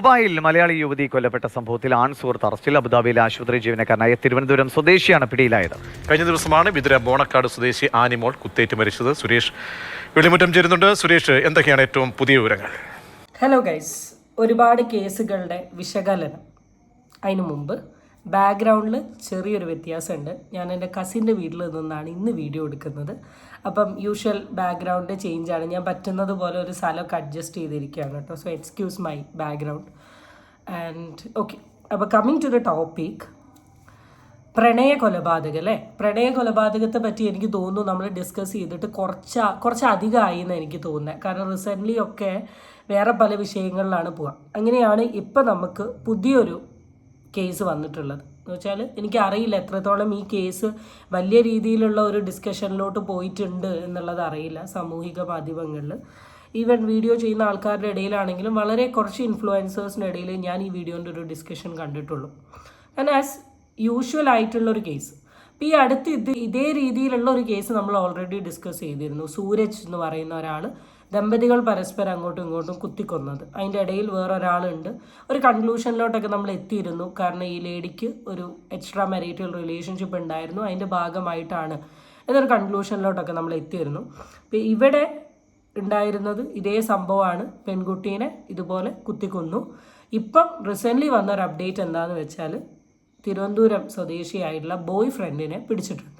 ദുബായിൽ മലയാളി യുവതി കൊല്ലപ്പെട്ട സംഭവത്തിൽ ആൺ സുഹൃത്ത് അറസ്റ്റിൽ അബുദാബിയിലെ ആശുപത്രി ജീവനക്കാരനായ തിരുവനന്തപുരം സ്വദേശിയാണ് പിടിയിലായത്. കഴിഞ്ഞ ദിവസമാണ് വിതുര ബോണക്കാട് സ്വദേശി ആനിമോൾ കുത്തേറ്റ് മരിച്ചത്. സുരേഷ് വെളിമുറ്റം ചേരുന്നുണ്ട്. സുരേഷ് എന്തൊക്കെയാണ് ഏറ്റവും പുതിയ വിവരങ്ങൾ? ഹലോ ഗൈസ് ഒരുപാട് കേസുകളുടെ വിശകലനം. അതിനു മുമ്പ് ബാക്ക്ഗ്രൗണ്ടിൽ ചെറിയൊരു വ്യത്യാസമുണ്ട്. ഞാൻ എന്റെ കസിന്റെ വീട്ടിൽ നിന്നാണ് ഇന്ന് വീഡിയോ എടുക്കുന്നത്. അപ്പം യൂഷ്വൽ ബാക്ക്ഗ്രൗണ്ട് ചേഞ്ച് ആണ് ഞാൻ പറ്റുന്നത് പോലെ ഒരു സ്ഥലമൊക്കെ അഡ്ജസ്റ്റ് ചെയ്തിരിക്കുകയാണ് കേട്ടോ. So excuse my background and okay അപ്പോൾ കമ്മിങ് ടു ദ ടോപ്പിക് പ്രണയ കൊലപാതകം അല്ലേ? പ്രണയ കൊലപാതകത്തെ പറ്റി എനിക്ക് തോന്നുന്നു നമ്മൾ ഡിസ്കസ് ചെയ്തിട്ട് കുറച്ച് കുറച്ച് അധികമായി എന്ന് എനിക്ക് തോന്നുന്നത് കാരണം റീസെന്റ്ലി ഒക്കെ വേറെ പല വിഷയങ്ങളിലാണ് പോവുക അങ്ങനെയാണ് ഇപ്പം നമുക്ക് പുതിയൊരു കേസ് വന്നിട്ടുള്ളത്. എന്ന് വെച്ചാൽ എനിക്കറിയില്ല എത്രത്തോളം ഈ കേസ് വലിയ രീതിയിലുള്ള ഒരു ഡിസ്കഷനിലോട്ട് പോയിട്ടുണ്ട് എന്നുള്ളത് അറിയില്ല സാമൂഹിക മാധ്യമങ്ങളിൽ ഈവൻ വീഡിയോ ചെയ്യുന്ന ആൾക്കാരുടെ ഇടയിലാണെങ്കിലും വളരെ കുറച്ച് ഇൻഫ്ലുവൻസേഴ്സിന്റെ ഇടയിൽ ഞാൻ ഈ വീഡിയോന്റെ ഒരു ഡിസ്കഷൻ കണ്ടിട്ടുള്ളൂ. ആൻഡ് ആസ് യൂഷ്വൽ ആയിട്ടുള്ള ഒരു കേസ്. അപ്പോൾ ഈ അടുത്ത് ഇത് ഇതേ രീതിയിലുള്ള ഒരു കേസ് നമ്മൾ ഓൾറെഡി ഡിസ്കസ് ചെയ്തിരുന്നു. സൂരജ് എന്ന് പറയുന്ന ഒരാൾ ദമ്പതികൾ പരസ്പരം അങ്ങോട്ടും ഇങ്ങോട്ടും കുത്തിക്കൊന്നത്. അതിന്റെ ഇടയിൽ വേറൊരാളുണ്ട്. ഒരു കൺക്ലൂഷനിലോട്ടൊക്കെ നമ്മൾ എത്തിയിരുന്നു. കാരണം ഈ ലേഡിക്ക് ഒരു എക്സ്ട്രാ മാരിറ്റൽ റിലേഷൻഷിപ്പ് ഉണ്ടായിരുന്നു. അതിന്റെ ഭാഗമായിട്ടാണ് എന്നൊരു കൺക്ലൂഷനിലോട്ടൊക്കെ നമ്മൾ എത്തിയിരുന്നു. അപ്പോൾ ഇവിടെ ഉണ്ടായിരുന്നത് ഇതേ സംഭവമാണ്. പെൺകുട്ടീനെ ഇതുപോലെ കുത്തിക്കൊന്നു. ഇപ്പം റീസെന്റ്ലി വന്ന ഒരു അപ്ഡേറ്റ് എന്താണെന്ന് വെച്ചാൽ തിരുവനന്തപുരം സ്വദേശിയായിട്ടുള്ള ബോയ് ഫ്രണ്ടിനെ പിടിച്ചിട്ടുണ്ട്.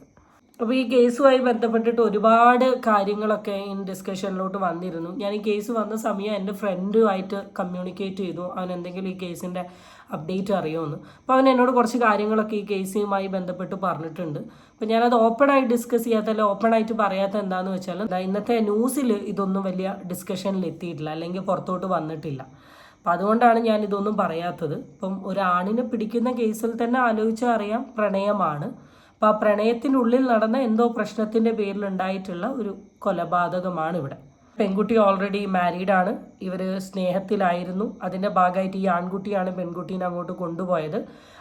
അപ്പോൾ ഈ കേസുമായി ബന്ധപ്പെട്ടിട്ട് ഒരുപാട് കാര്യങ്ങളൊക്കെ ഈ ഡിസ്കഷനിലോട്ട് വന്നിരുന്നു. ഞാൻ ഈ കേസ് വന്ന സമയം എന്റെ ഫ്രണ്ടുമായിട്ട് കമ്മ്യൂണിക്കേറ്റ് ചെയ്തു. അവൻ എന്തെങ്കിലും ഈ കേസിന്റെ അപ്ഡേറ്റ് അറിയുമെന്ന്. അപ്പോൾ അവൻ എന്നോട് കുറച്ച് കാര്യങ്ങളൊക്കെ ഈ കേസുമായി ബന്ധപ്പെട്ട് പറഞ്ഞിട്ടുണ്ട്. അപ്പോൾ ഞാനത് ഓപ്പണായി ഡിസ്കസ് ചെയ്യാത്ത ഓപ്പൺ ഓപ്പണായിട്ട് പറയാത്ത എന്താണെന്ന് വെച്ചാൽ ഇന്നത്തെ ന്യൂസിൽ ഇതൊന്നും വലിയ ഡിസ്കഷനിൽ എത്തിയിട്ടില്ല അല്ലെങ്കിൽ പുറത്തോട്ട് വന്നിട്ടില്ല. അപ്പം അതുകൊണ്ടാണ് ഞാൻ ഇതൊന്നും പറയാത്തത്. ഇപ്പം ഒരാണിനെ പിടിക്കുന്ന കേസിൽ തന്നെ ആലോചിച്ചാൽ അറിയാം പ്രണയമാണ്. അപ്പം ആ പ്രണയത്തിനുള്ളിൽ നടന്ന എന്തോ പ്രശ്നത്തിന്റെ പേരിൽ ഉണ്ടായിട്ടുള്ള ഒരു കൊലപാതകമാണ് ഇവിടെ. പെൺകുട്ടി ഓൾറെഡി മാരീഡ് ആണ്. ഇവർ സ്നേഹത്തിലായിരുന്നു. അതിന്റെ ഭാഗമായിട്ട് ഈ ആൺകുട്ടിയാണ് പെൺകുട്ടീനെ അങ്ങോട്ട് കൊണ്ടുപോയത്.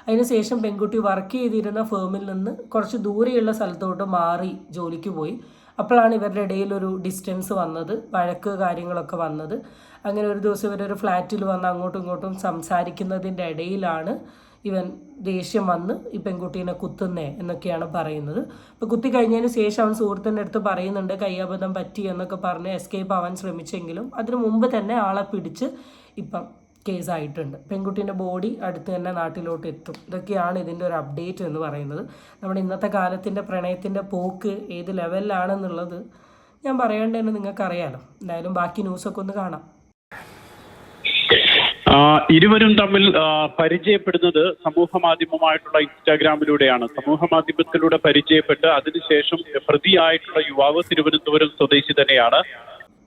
അതിനുശേഷം പെൺകുട്ടി വർക്ക് ചെയ്തിരുന്ന ഫേമിൽ നിന്ന് കുറച്ച് ദൂരെയുള്ള സ്ഥലത്തോട്ട് മാറി ജോലിക്ക് പോയി. അപ്പോഴാണ് ഇവരുടെ ഇടയിൽ ഒരു ഡിസ്റ്റൻസ് വന്നത്. വഴക്ക് കാര്യങ്ങളൊക്കെ വന്നത്. അങ്ങനെ ഒരു ദിവസം ഇവരൊരു ഫ്ലാറ്റിൽ വന്ന് അങ്ങോട്ടും ഇങ്ങോട്ടും സംസാരിക്കുന്നതിന്റെ ഇടയിലാണ് ഇവൻ ദേഷ്യം വന്ന് ഈ പെൺകുട്ടീനെ കുത്തുന്നേ എന്നൊക്കെയാണ് പറയുന്നത്. അപ്പോൾ കുത്തി കഴിഞ്ഞതിന് ശേഷം അവൻ സുഹൃത്തിന്റെ അടുത്ത് പറയുന്നുണ്ട് കയ്യാബദ്ധം പറ്റി എന്നൊക്കെ പറഞ്ഞ് എസ്കേപ്പ് ആവാൻ ശ്രമിച്ചെങ്കിലും അതിനു മുമ്പ് തന്നെ ആളെ പിടിച്ച് ഇപ്പം കേസായിട്ടുണ്ട്. പെൺകുട്ടീന്റെ ബോഡി അടുത്ത് തന്നെ നാട്ടിലോട്ട് എത്തും. ഇതൊക്കെയാണ് ഇതിന്റെ ഒരു അപ്ഡേറ്റ് എന്ന് പറയുന്നത്. നമ്മുടെ ഇന്നത്തെ കാലത്തിന്റെ പ്രണയത്തിന്റെ പോക്ക് ഏത് ലെവലിലാണെന്നുള്ളത് ഞാൻ പറയേണ്ടതെന്ന് നിങ്ങൾക്കറിയാലോ. എന്തായാലും ബാക്കി ന്യൂസൊക്കെ ഒന്ന് കാണാം. ഇരുവരും തമ്മിൽ പരിചയപ്പെടുന്നത് സമൂഹ മാധ്യമമായിട്ടുള്ള ഇൻസ്റ്റാഗ്രാമിലൂടെയാണ്. സമൂഹ മാധ്യമത്തിലൂടെ പരിചയപ്പെട്ട് അതിനുശേഷം പ്രതിയായിട്ടുള്ള യുവാവ് തിരുവനന്തപുരം സ്വദേശി തന്നെയാണ്.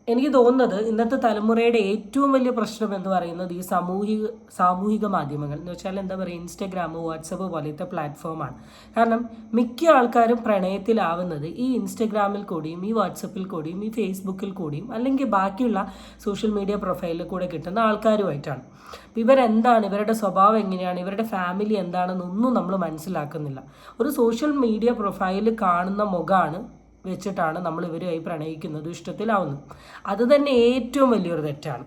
എനിക്ക് തോന്നുന്നത് ഇന്നത്തെ തലമുറയുടെ ഏറ്റവും വലിയ പ്രശ്നം എന്ന് പറയുന്നത് ഈ സാമൂഹിക സാമൂഹിക മാധ്യമങ്ങൾ. എന്ന് വെച്ചാൽ എന്താ പറയുക ഇൻസ്റ്റഗ്രാം വാട്സപ്പ് പോലത്തെ പ്ലാറ്റ്ഫോമാണ് കാരണം മിക്ക ആൾക്കാരും പ്രണയത്തിലാവുന്നത് ഈ ഇൻസ്റ്റഗ്രാമിൽ കൂടിയും ഈ വാട്സപ്പിൽ കൂടിയും ഈ ഫേസ്ബുക്കിൽ കൂടിയും അല്ലെങ്കിൽ ബാക്കിയുള്ള സോഷ്യൽ മീഡിയ പ്രൊഫൈലിൽ കൂടെ കിട്ടുന്ന ആൾക്കാരുമായിട്ടാണ്. ഇവരെന്താണ് ഇവരുടെ സ്വഭാവം എങ്ങനെയാണ് ഇവരുടെ ഫാമിലി എന്താണെന്നൊന്നും നമ്മൾ മനസ്സിലാക്കുന്നില്ല. ഒരു സോഷ്യൽ മീഡിയ പ്രൊഫൈലിൽ കാണുന്ന മുഖമാണ് വെച്ചിട്ടാണ് നമ്മൾ ഇവരുമായി പ്രണയിക്കുന്നത് ഇഷ്ടത്തിലാവുന്നത്. അത് തന്നെ ഏറ്റവും വലിയൊരു തെറ്റാണ്.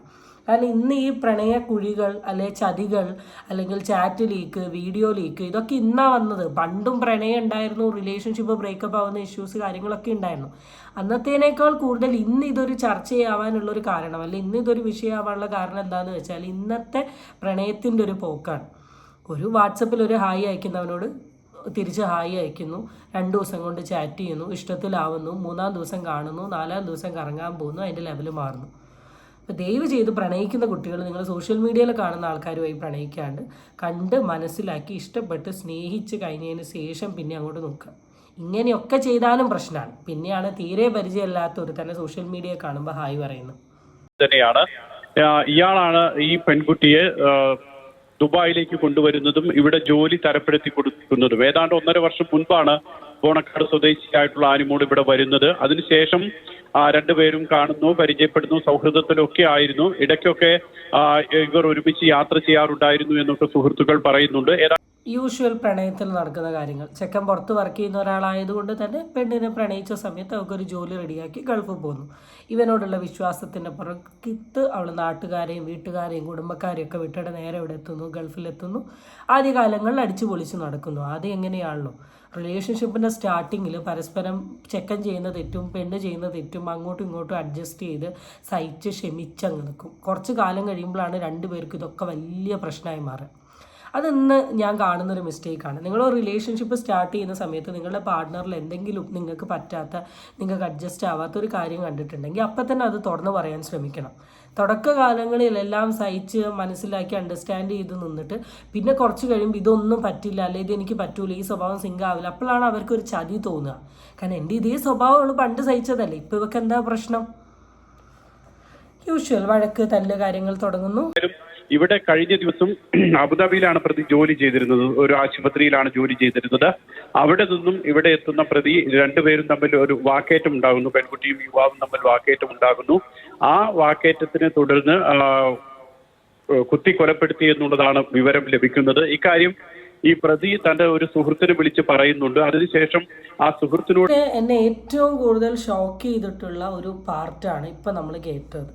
കാരണം ഇന്ന് ഈ പ്രണയ കുഴികൾ അല്ലെ ചതികൾ അല്ലെങ്കിൽ ചാറ്റ് ലീക്ക് വീഡിയോ ലീക്ക് ഇതൊക്കെ ഇന്നാ വന്നത്. പണ്ടും പ്രണയം ഉണ്ടായിരുന്നു റിലേഷൻഷിപ്പ് ബ്രേക്കപ്പ് ആവുന്ന ഇഷ്യൂസ് കാര്യങ്ങളൊക്കെ ഉണ്ടായിരുന്നു. അന്നത്തേനേക്കാൾ കൂടുതൽ ഇന്ന് ഇതൊരു ചർച്ചയാവാനുള്ള ഒരു കാരണം അല്ലെ ഇന്ന് ഇതൊരു വിഷയമാവാനുള്ള കാരണം എന്താണെന്ന് വെച്ചാൽ ഇന്നത്തെ പ്രണയത്തിന്റെ ഒരു പോക്കാണ്. ഒരു വാട്സപ്പിൽ ഒരു ഹായ് അയക്കുന്നവനോട് തിരിച്ച് ഹായ് അയക്കുന്നു. രണ്ട് ദിവസം കൊണ്ട് ചാറ്റ് ചെയ്യുന്നു. ഇഷ്ടത്തിലാവുന്നു. മൂന്നാം ദിവസം കാണുന്നു. നാലാം ദിവസം കറങ്ങാൻ പോകുന്നു. അതിന്റെ ലെവൽ മാറുന്നു. അപ്പോൾ ദയവ് ചെയ്ത് പ്രണയിക്കുന്ന കുട്ടികൾ നിങ്ങൾ സോഷ്യൽ മീഡിയയിൽ കാണുന്ന ആൾക്കാരുമായി പ്രണയിക്കാണ്ട് കണ്ട് മനസ്സിലാക്കി ഇഷ്ടപ്പെട്ട് സ്നേഹിച്ച് കഴിഞ്ഞതിന് ശേഷം പിന്നെ അങ്ങോട്ട് നോക്കുക. ഇങ്ങനെയൊക്കെ ചെയ്താലും പ്രശ്നമാണ്. പിന്നെയാണ് തീരെ പരിചയമില്ലാത്ത ഒരു തന്നെ സോഷ്യൽ മീഡിയ കാണുമ്പോൾ ഹായ് പറയുന്നത്. തന്നെയാണ്. ഇയാളാണ് ഈ പെൺകുട്ടിയെ ദുബായിലേക്ക് കൊണ്ടുവരുന്നതും ഇവിടെ ജോലി തരപ്പെടുത്തി കൊടുക്കുന്നതും. ഏതാണ്ട് ഒന്നര വർഷം മുൻപാണ് ബോണക്കാട് സ്വദേശിയായിട്ടുള്ള ആനിമോൾ ഇവിടെ വരുന്നത്. അതിനുശേഷം രണ്ടുപേരും കാണുന്നു പരിചയപ്പെടുന്നു സൗഹൃദത്തിലൊക്കെ ആയിരുന്നു. ഇടയ്ക്കൊക്കെ ഇവർ ഒരുമിച്ച് യാത്ര ചെയ്യാറുണ്ടായിരുന്നു എന്നൊക്കെ സുഹൃത്തുക്കൾ പറയുന്നുണ്ട്. യൂഷ്വൽ പ്രണയത്തിൽ നടക്കുന്ന കാര്യങ്ങൾ. ചെക്കൻ പുറത്ത് വർക്ക് ചെയ്യുന്ന ഒരാളായതുകൊണ്ട് തന്നെ പെണ്ണിനെ പ്രണയിച്ച സമയത്ത് അവൾക്കൊരു ജോലി റെഡിയാക്കി ഗൾഫ് പോന്നു. ഇവനോടുള്ള വിശ്വാസത്തിന്റെ പുറത്ത് അവൾ നാട്ടുകാരെയും വീട്ടുകാരെയും കുടുംബക്കാരെയും ഒക്കെ വിട്ടിട്ട് നേരെ ഇവിടെ എത്തുന്നു ഗൾഫിലെത്തുന്നു ആദ്യകാലങ്ങളിൽ അടിച്ചു പൊളിച്ച് നടക്കുന്നു. ആദ്യം എങ്ങനെയാണല്ലോ? റിലേഷൻഷിപ്പിന്റെ സ്റ്റാർട്ടിങ്ങിൽ പരസ്പരം ചെക്കൻ ചെയ്യുന്ന തെറ്റും പെണ്ണ് ചെയ്യുന്ന തെറ്റും അങ്ങോട്ടും ഇങ്ങോട്ടും അഡ്ജസ്റ്റ് ചെയ്ത് സഹിച്ച് ക്ഷമിച്ചങ്ങ് നിൽക്കും. കുറച്ച് കാലം കഴിയുമ്പോഴാണ് രണ്ടുപേർക്കും ഇതൊക്കെ വലിയ പ്രശ്നമായി മാറുക. അതിന്ന് ഞാൻ കാണുന്ന കാണുന്നൊരു മിസ്റ്റേക്കാണ് നിങ്ങൾ റിലേഷൻഷിപ്പ് സ്റ്റാർട്ട് ചെയ്യുന്ന സമയത്ത് നിങ്ങളുടെ പാർട്ട്ണറിൽ എന്തെങ്കിലും നിങ്ങൾക്ക് പറ്റാത്ത നിങ്ങൾക്ക് അഡ്ജസ്റ്റ് ആവാത്ത ഒരു കാര്യം കണ്ടിട്ടുണ്ടെങ്കിൽ അപ്പം തന്നെ അത് തുറന്ന് പറയാൻ ശ്രമിക്കണം. തുടക്കകാലങ്ങളിൽ എല്ലാം സഹിച്ച് മനസ്സിലാക്കി അണ്ടർസ്റ്റാൻഡ് ചെയ്ത് നിന്നിട്ട് പിന്നെ കുറച്ച് കഴിയുമ്പോൾ ഇതൊന്നും പറ്റില്ല അല്ലെ ഇത് എനിക്ക് പറ്റൂല ഈ സ്വഭാവം സിങ്ക് ആവില്ല അപ്പോഴാണ് അവർക്ക് ഒരു ചതി തോന്നുക. കാരണം എന്റെ ഇതേ സ്വഭാവം അവൾ പണ്ട് സഹിച്ചതല്ലേ ഇപ്പോൾ ഇവർക്ക് എന്താ പ്രശ്നം? യൂഷ്വൽ വഴക്ക് തല്ല് കാര്യങ്ങൾ തുടങ്ങുന്നു. ഇവിടെ കഴിഞ്ഞ ദിവസം അബുദാബിയിലാണ് പ്രതി ജോലി ചെയ്തിരുന്നത്. ഒരു ആശുപത്രിയിലാണ് ജോലി ചെയ്തിരുന്നത്. അവിടെ നിന്നും ഇവിടെ എത്തുന്ന പ്രതി രണ്ടുപേരും തമ്മിൽ ഒരു വാക്കേറ്റം ഉണ്ടാകുന്നു. പെൺകുട്ടിയും യുവാവും തമ്മിൽ വാക്കേറ്റം ഉണ്ടാകുന്നു. ആ വാക്കേറ്റത്തിനെ തുടർന്ന് കുത്തി കൊലപ്പെടുത്തി എന്നുള്ളതാണ് വിവരം ലഭിക്കുന്നത്. ഇക്കാര്യം ഈ പ്രതി തന്റെ ഒരു സുഹൃത്തിനെ വിളിച്ച് പറയുന്നുണ്ട്. അതിനുശേഷം ആ സുഹൃത്തിനോട് എന്നെ ഏറ്റവും കൂടുതൽ ഷോക്ക് ചെയ്തിട്ടുള്ള ഒരു പാർട്ടാണ് ഇപ്പൊ നമ്മൾ കേട്ടത്.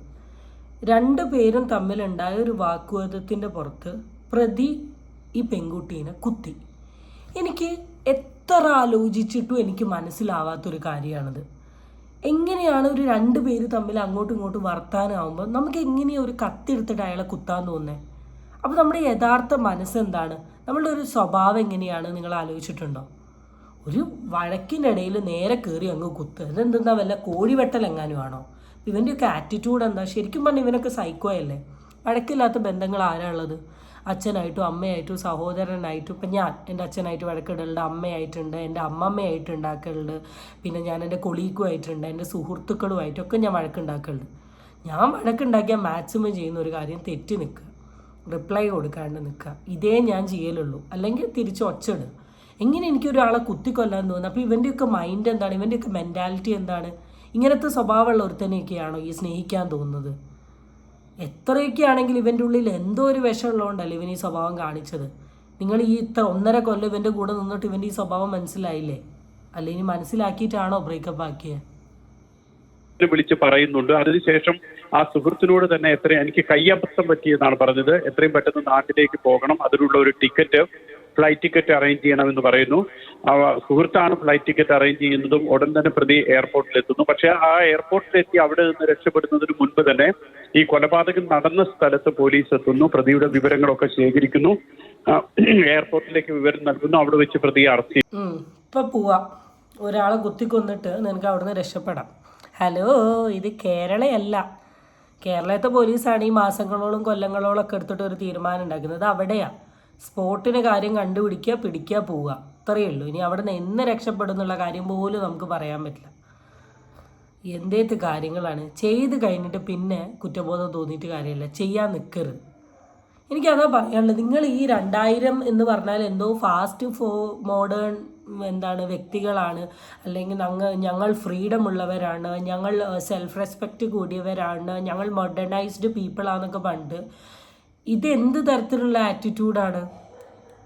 രണ്ട് പേരും തമ്മിലുണ്ടായ ഒരു വാക്കുവാദത്തിന്റെ പുറത്ത് പ്രതി ഈ പെൺകുട്ടീനെ കുത്തി. എനിക്ക് എത്ര ആലോചിച്ചിട്ടും എനിക്ക് മനസ്സിലാവാത്തൊരു കാര്യമാണിത്. എങ്ങനെയാണ് ഒരു രണ്ട് പേര് തമ്മിൽ അങ്ങോട്ടും ഇങ്ങോട്ടും വർത്താനാവുമ്പോൾ നമുക്ക് എങ്ങനെയാണ് ഒരു കത്തെടുത്തിട്ട് അയാളെ കുത്താൻ തോന്നുന്നത് അപ്പോൾ നമ്മുടെ യഥാർത്ഥ മനസ്സെന്താണ്? നമ്മളുടെ ഒരു സ്വഭാവം എങ്ങനെയാണ് നിങ്ങൾ ആലോചിച്ചിട്ടുണ്ടോ? ഒരു വഴക്കിനിടയിൽ നേരെ കയറി അങ്ങ് കുത്ത്. ഇതെന്താ വല്ല കോഴിവെട്ടലെങ്ങാനും ആണോ? ഇവന്റെയൊക്കെ ആറ്റിറ്റ്യൂഡ് എന്താ? ശരിക്കും പറഞ്ഞാൽ ഇവനൊക്കെ സൈക്കോ അല്ലേ? വഴക്കില്ലാത്ത ബന്ധങ്ങൾ ആരാ ഉള്ളത് അച്ഛനായിട്ടും അമ്മയായിട്ടും സഹോദരനായിട്ടും ഇപ്പം ഞാൻ എന്റെ അച്ഛനായിട്ട് വഴക്കിടലുണ്ട് അമ്മയായിട്ടുണ്ട് എന്റെ അമ്മമ്മയായിട്ട് ഉണ്ടാക്കലുണ്ട് പിന്നെ ഞാൻ എന്റെ കൊളീക്കുമായിട്ടുണ്ട് എന്റെ സുഹൃത്തുക്കളുമായിട്ടൊക്കെ ഞാൻ വഴക്കുണ്ടാക്കലുണ്ട്. ഞാൻ വഴക്കുണ്ടാക്കിയാൽ മാക്സിമം ചെയ്യുന്ന ഒരു കാര്യം തെറ്റി നിൽക്കുക റിപ്ലൈ കൊടുക്കാണ്ട് നിൽക്കുക. ഇതേ ഞാൻ ചെയ്യലുള്ളൂ. അല്ലെങ്കിൽ തിരിച്ച് ഒച്ചിടുക എങ്ങനെ എനിക്ക് ഒരാളെ കുത്തിക്കൊല്ലാൻ തോന്നുന്നു? അപ്പോൾ ഇവന്റെയൊക്കെ മൈൻഡ് എന്താണ്? ഇവന്റെയൊക്കെ മെന്റാലിറ്റി എന്താണ്? ഇങ്ങനത്തെ സ്വഭാവമുള്ള ഒരുത്തനെയൊക്കെയാണോ ഈ സ്നേഹിക്കാൻ തോന്നുന്നത്? എത്രയൊക്കെ ആണെങ്കിൽ ഇവന്റെ ഉള്ളിൽ എന്തോ ഒരു വിഷമുള്ളതുകൊണ്ടല്ലേ ഇവൻ ഈ സ്വഭാവം കാണിച്ചത്? നിങ്ങൾ ഈ ഇത്ര ഒന്നര കൊല്ലം ഇവന്റെ കൂടെ നിന്നിട്ട് ഇവന്റെ ഈ സ്വഭാവം മനസ്സിലായില്ലേ? അല്ല ഇനി മനസ്സിലാക്കിയിട്ടാണോ ബ്രേക്കപ്പ് ആക്കിയത് വിളിച്ച് പറയുന്നുണ്ട്. അതിനുശേഷം ആ സുഹൃത്തിനോട് തന്നെ എത്ര എനിക്ക് കയ്യബദ്ധം പറ്റിയെന്നാണ് പറഞ്ഞത്. എത്രയും പെട്ടെന്ന് നാട്ടിലേക്ക് പോകണം. അതിനുള്ള ഒരു ടിക്കറ്റ് ഫ്ലൈറ്റ് ടിക്കറ്റ് അറേഞ്ച് ചെയ്യണമെന്ന് പറയുന്നു. സുഹൃത്താണ് ഫ്ലൈറ്റ് ടിക്കറ്റ് അറേഞ്ച് ചെയ്യുന്നതും ഉടൻ തന്നെ പ്രതി എയർപോർട്ടിൽ എത്തുന്നു പക്ഷേ ആ എയർപോർട്ടിലെത്തി അവിടെ നിന്ന് രക്ഷപ്പെടുന്നതിന് മുൻപ് തന്നെ ഈ കൊലപാതകം നടന്ന സ്ഥലത്ത് പോലീസ് എത്തുന്നു. പ്രതിയുടെ വിവരങ്ങളൊക്കെ ശേഖരിക്കുന്നു. എയർപോർട്ടിലേക്ക് വിവരം നൽകുന്നു. അവിടെ വെച്ച് പ്രതിയെ അറസ്റ്റ് ചെയ്യും ഇപ്പൊ പോവാ. ഒരാളെ കുത്തിക്കൊന്നിട്ട് നിനക്ക് അവിടുന്ന് രക്ഷപ്പെടാം. ഹലോ ഇത് കേരളയല്ല. കേരളത്തെ പോലീസാണ് ഈ മാസങ്ങളോളം കൊല്ലങ്ങളോളം ഒക്കെ എടുത്തിട്ട് ഒരു തീരുമാനം ഉണ്ടാക്കുന്നത്. അവിടെയാ. സ്പോട്ടിന് കാര്യം കണ്ടുപിടിക്കുക പിടിക്കുക പോവുക. അത്രയേ ഉള്ളൂ. ഇനി അവിടെ നിന്ന് എന്ന് രക്ഷപ്പെടും എന്നുള്ള കാര്യം പോലും നമുക്ക് പറയാൻ പറ്റില്ല. എന്തേത്ത് കാര്യങ്ങളാണ്? ചെയ്ത് കഴിഞ്ഞിട്ട് പിന്നെ കുറ്റബോധം തോന്നിയിട്ട് കാര്യമില്ല. ചെയ്യാൻ നിൽക്കരുത് എനിക്കതാ പറയാനുള്ളത്. നിങ്ങൾ ഈ രണ്ടായിരം എന്ന് പറഞ്ഞാൽ എന്തോ ഫാസ്റ്റ് ഫോ മോഡേൺ എന്താണ് വ്യക്തികളാണ്. അല്ലെങ്കിൽ ഞങ്ങൾ ഞങ്ങൾ ഫ്രീഡം ഉള്ളവരാണ്. ഞങ്ങൾ സെൽഫ് റെസ്പെക്റ്റ് കൂടിയവരാണ്. ഞങ്ങൾ മോഡേണൈസ്ഡ് പീപ്പിളാണെന്നൊക്കെ പണ്ട് ഇത് എന്ത് തരത്തിലുള്ള ആറ്റിറ്റ്യൂഡാണ്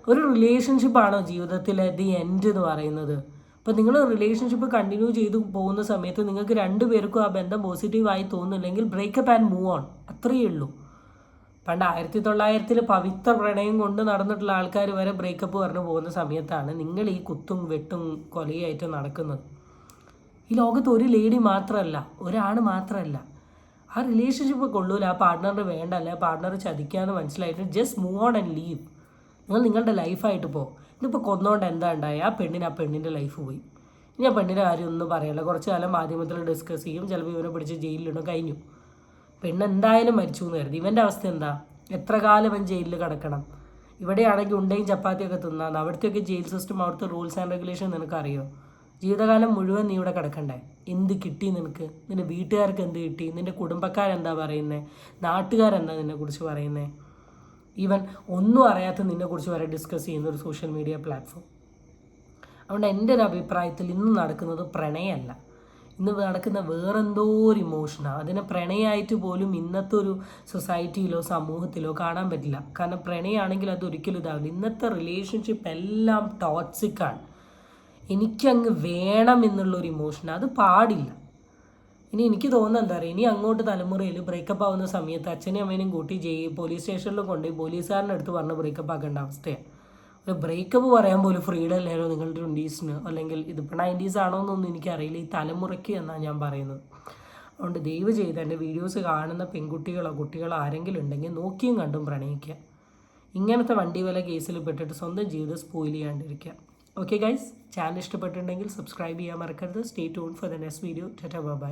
ഒരു റിലേഷൻഷിപ്പാണോ ജീവിതത്തിൽ ദി എൻഡ് എന്ന് പറയുന്നത്? അപ്പോൾ നിങ്ങൾ റിലേഷൻഷിപ്പ് കണ്ടിന്യൂ ചെയ്തു പോകുന്ന സമയത്ത് നിങ്ങൾക്ക് രണ്ടുപേർക്കും ആ ബന്ധം പോസിറ്റീവായി തോന്നുന്നില്ലെങ്കിൽ ബ്രേക്കപ്പ് ആൻഡ് മൂവ് ഓൺ അത്രയേ ഉള്ളൂ. പണ്ട് ആയിരത്തി തൊള്ളായിരത്തിൽ പവിത്ര പ്രണയം കൊണ്ട് നടന്നിട്ടുള്ള ആൾക്കാർ വരെ ബ്രേക്കപ്പ് പറഞ്ഞു പോകുന്ന സമയത്താണ് നിങ്ങൾ ഈ കുത്തും വെട്ടും കൊലയായിട്ട് നടക്കുന്നത്. ഈ ലോകത്ത് ഒരു ലേഡി മാത്രമല്ല ഒരാൾ മാത്രമല്ല ആ റിലേഷൻഷിപ്പ് കൊള്ളൂല ആ പാർട്ട്ണറിന് വേണ്ട അല്ലെ ആ പാർട്ട്ണർ ചതിക്കാന്ന് മനസ്സിലായിട്ട് just move on and leave നിങ്ങൾ നിങ്ങളുടെ ലൈഫായിട്ട് പോ. ഇതിപ്പോൾ കൊന്നുകൊണ്ട് എന്താ ഉണ്ടായി? ആ പെണ്ണിന് ആ പെണ്ണിന്റെ ലൈഫ് പോയി. ഇനി ആ പെണ്ണിന്റെ കാര്യം ഒന്നും പറയല്ല കുറച്ച് കാലം മാധ്യമത്തിൽ ഡിസ്കസ് ചെയ്യും. ചിലപ്പോൾ ഇവനെ പിടിച്ച് ജയിലിലിടും കഴിഞ്ഞു. പെണ്ണ് എന്തായാലും മരിച്ചു എന്ന് കരുതി. ഇവന്റെ അവസ്ഥ എന്താ? എത്ര കാലം അവൻ ജയിലിൽ കിടക്കണം? ഇവിടെയാണെങ്കിൽ ചപ്പാത്തി ചപ്പാത്തിയൊക്കെ തിന്നാന്ന് അവിടുത്തെയൊക്കെ ജയിൽ സിസ്റ്റം അവിടുത്തെ റൂൾസ് ആൻഡ് റെഗുലേഷൻ നിനക്കറിയോ? ജീവിതകാലം മുഴുവൻ നീ ഇവിടെ കിടക്കണ്ടേ? എന്ത് കിട്ടി നിനക്ക്? നിന്റെ വീട്ടുകാർക്ക് എന്ത് കിട്ടി? നിന്റെ കുടുംബക്കാരെന്താ പറയുന്നത് നാട്ടുകാരെന്താ നിന്നെക്കുറിച്ച് പറയുന്നത് ഈവൻ ഒന്നും അറിയാത്ത നിന്നെക്കുറിച്ച് വരെ ഡിസ്കസ് ചെയ്യുന്ന ഒരു സോഷ്യൽ മീഡിയ പ്ലാറ്റ്ഫോം അതുകൊണ്ട് എന്റെ ഒരു അഭിപ്രായത്തിൽ ഇന്ന് നടക്കുന്നത് പ്രണയമല്ല ഇന്ന് നടക്കുന്ന വേറെന്തോ ഒരു ഇമോഷനാണ് അതിനെ പ്രണയമായിട്ട് പോലും ഇന്നത്തെ ഒരു സൊസൈറ്റിയിലോ സമൂഹത്തിലോ കാണാൻ പറ്റില്ല. കാരണം പ്രണയമാണെങ്കിൽ അത് ഒരിക്കലും ഇതാവില്ല. ഇന്നത്തെ റിലേഷൻഷിപ്പ് എല്ലാം ടോക്സിക്കാണ് എനിക്കങ്ങ് വേണം എന്നുള്ളൊരു ഇമോഷൻ അത് പാടില്ല. ഇനി എനിക്ക് തോന്നുന്നത് എന്താ പറയുക ഇനി അങ്ങോട്ട് തലമുറയിൽ ബ്രേക്കപ്പ് ആവുന്ന സമയത്ത് അച്ഛനെയും അമ്മേനെയും കൂട്ടി ജയി പോലീസ് സ്റ്റേഷനിൽ കൊണ്ടുപോയി പോലീസുകാരന്റെ അടുത്ത് പറഞ്ഞ് ബ്രേക്കപ്പ് ആക്കേണ്ട അവസ്ഥയാണ് ഒരു ബ്രേക്കപ്പ് പറയാൻ പോലും ഫ്രീഡം അല്ലായിരുന്നു നിങ്ങളുടെ ട്വന്റീസിന് അല്ലെങ്കിൽ ഇതിപ്പോൾ നയന്റീസ് ആണോ എന്നൊന്നും എനിക്കറിയില്ല. ഈ തലമുറയ്ക്ക് എന്നാണ് ഞാൻ പറയുന്നത്. അതുകൊണ്ട് ദയവ് ചെയ്ത് എന്റെ വീഡിയോസ് കാണുന്ന പെൺകുട്ടികളോ കുട്ടികളോ ആരെങ്കിലും ഉണ്ടെങ്കിൽ നോക്കിയും കണ്ടും പ്രണയിക്കുക. ഇങ്ങനത്തെ വണ്ടി വില കേസിൽ പെട്ടിട്ട് സ്വന്തം ജീവിതം സ്പോയിൽ ചെയ്യാണ്ടിരിക്കുക. ഓക്കെ ഗൈസ് ചാനൽ ഇഷ്ടപ്പെട്ടിട്ടുണ്ടെങ്കിൽ സബ്സ്ക്രൈബ് ചെയ്യാൻ മറക്കരുത്. Stay tune for the next video tata bye